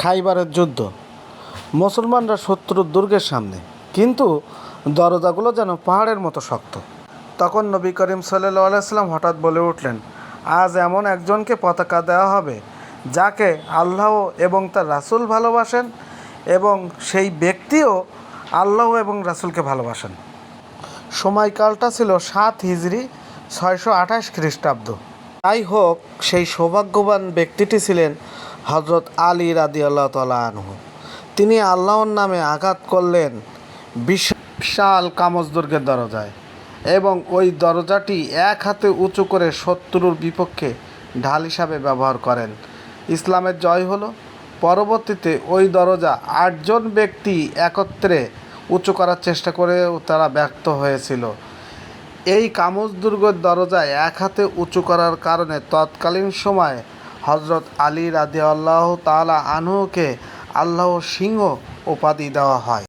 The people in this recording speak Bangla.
খাইবারের যুদ্ধ। মুসলমানরা শত্রুর দুর্গের সামনে। কিন্তু দরজাগুলো যেন পাহাড়ের মতো শক্ত। তখন নবী করিম আলাইসাল্লাম হঠাৎ বলে উঠলেন, আজ এমন একজনকে পতাকা দেওয়া হবে, যাকে আল্লাহ এবং তার রাসূল ভালোবাসেন এবং সেই ব্যক্তিও আল্লাহ এবং রাসূলকে ভালোবাসেন। সময়কালটা ছিল সাত হিজড়ি, ছয়শো আঠাশ খ্রিস্টাব্দ। যাই হোক, সেই সৌভাগ্যবান ব্যক্তিটি ছিলেন হজরত আলী রাদি আল্লাহ আনহু। তিনি আল্লাহর নামে আঘাত করলেন বিশাল কামজ দুর্গের দরজায় এবং ওই দরজাটি এক হাতে উঁচু করে শত্রুর বিপক্ষে ঢাল হিসাবে ব্যবহার করেন। ইসলামের জয় হলো, পরবর্তীতে ওই দরজা আটজন ব্যক্তি একত্রে উঁচু করার চেষ্টা করেও তারা ব্যর্থ হয়েছিল। এই কামজ দুর্গের দরজায় এক হাতে উঁচু করার কারণে তৎকালীন সময়ে হজরত আলী রাদি আল্লাহ তালা আনহুকে আল্লাহ সিংহ উপাধি দেওয়া হয়।